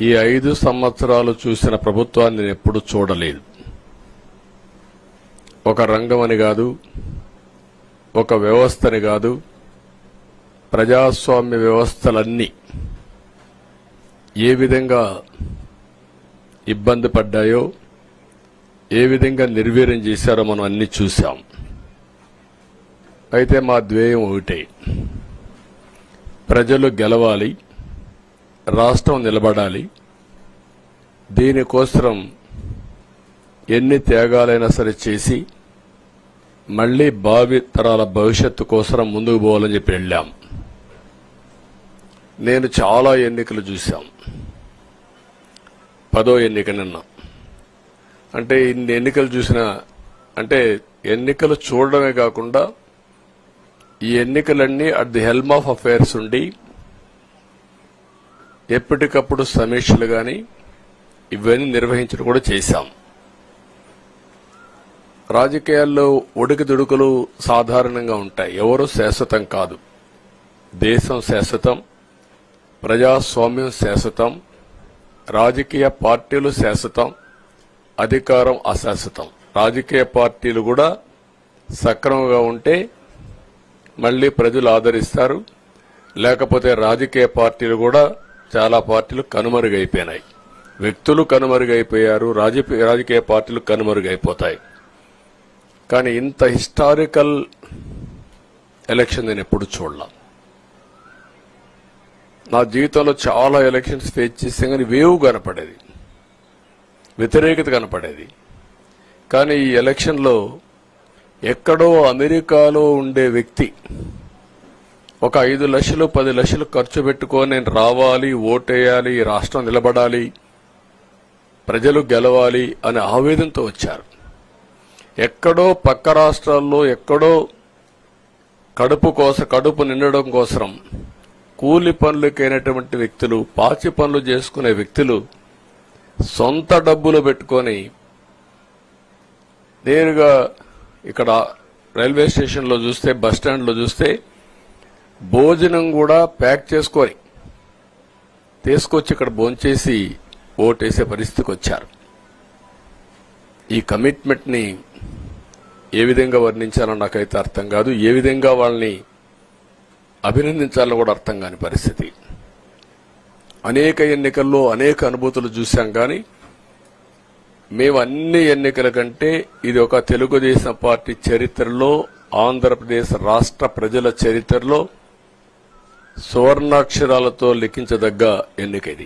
ఈ ఐదు సంవత్సరాలు చూసిన ప్రభుత్వాన్ని నేను ఎప్పుడు చూడలేదు. ఒక రంగం అని కాదు ఒక వ్యవస్థని కాదు ప్రజాస్వామ్య వ్యవస్థలన్నీ ఏ విధంగా ఇబ్బంది పడ్డాయో ఏ విధంగా నిర్వీర్యం చేశారో మనం అన్ని చూశాం. అయితే మా ధ్యేయం ఒకటే. ప్రజలు గెలవాలి రాష్ట్రం నిలబడాలి. దీనికోసం ఎన్ని త్యాగాలైనా సరే చేసి మళ్ళీ భావి తరాల భవిష్యత్తు కోసం ముందుకు పోవాలని చెప్పి వెళ్ళాం. నేను చాలా ఎన్నికలు చూశాం. పదో ఎన్నిక నిన్న. అంటే ఇన్ని ఎన్నికలు చూసిన అంటే ఎన్నికలు చూడడమే కాకుండా ఈ ఎన్నికలన్నీ at the helm of affairs ఉండి ఎప్పటికప్పుడు సమీక్షలు కానీ ఇవన్నీ నిర్వహించడం కూడా చేశాం. రాజకీయాల్లో ఒడికిదుడుకులు సాధారణంగా ఉంటాయి. ఎవరు శాశ్వతం కాదు. దేశం శాశ్వతం. ప్రజాస్వామ్యం శాశ్వతం. రాజకీయ పార్టీలు శాశ్వతం. అధికారం అశాశ్వతం. రాజకీయ పార్టీలు కూడా సక్రమంగా ఉంటే మళ్ళీ ప్రజలు ఆదరిస్తారు. లేకపోతే రాజకీయ పార్టీలు కూడా చాలా పార్టీలు కనుమరుగైపోయినాయి. వ్యక్తులు కనుమరుగైపోయారు రాజకీయ రాజకీయ పార్టీలు కనుమరుగైపోతాయి. కానీ ఇంత హిస్టారికల్ ఎలక్షన్ నేను ఎప్పుడు చూడలా. నా జీవితంలో చాలా ఎలక్షన్స్ ఫేస్ చేస్తే కానీ వేవ్ కనపడేది. వ్యతిరేకత కనపడేది. కానీ ఈ ఎలక్షన్లో ఎక్కడో అమెరికాలో ఉండే వ్యక్తి ఒక ఐదు లక్షలు పది లక్షలు ఖర్చు పెట్టుకొని నేను రావాలి ఓటేయాలి రాష్ట్రం నిలబడాలి ప్రజలు గెలవాలి అనే ఆవేదనతో వచ్చారు. ఎక్కడో పక్క రాష్ట్రాల్లో ఎక్కడో కడుపు కోసం కడుపు నిండడం కోసం కూలి పనులకైనటువంటి వ్యక్తులు పాచి పనులు చేసుకునే వ్యక్తులు సొంత డబ్బులు పెట్టుకొని నేరుగా ఇక్కడ రైల్వే స్టేషన్లో చూస్తే బస్ స్టాండ్లో చూస్తే భోజనం కూడా ప్యాక్ చేసుకొని తీసుకొచ్చి ఇక్కడ భోంచేసి ఓటేసే పరిస్థితికి వచ్చారు. ఈ కమిట్మెంట్ని ఏ విధంగా వర్ణించాలో నాకైతే అర్థం కాదు. ఏ విధంగా వాళ్ళని అభినందించాలో కూడా అర్థం కాని పరిస్థితి. అనేక ఎన్నికల్లో అనేక అనుభూతులు చూశాం కానీ మేము అన్ని ఎన్నికల కంటే ఇది ఒక తెలుగుదేశం పార్టీ చరిత్రలో ఆంధ్రప్రదేశ్ రాష్ట్ర ప్రజల చరిత్రలో సువర్ణాక్షరాలతో లిఖించదగ్గ ఎన్నిక ఇది.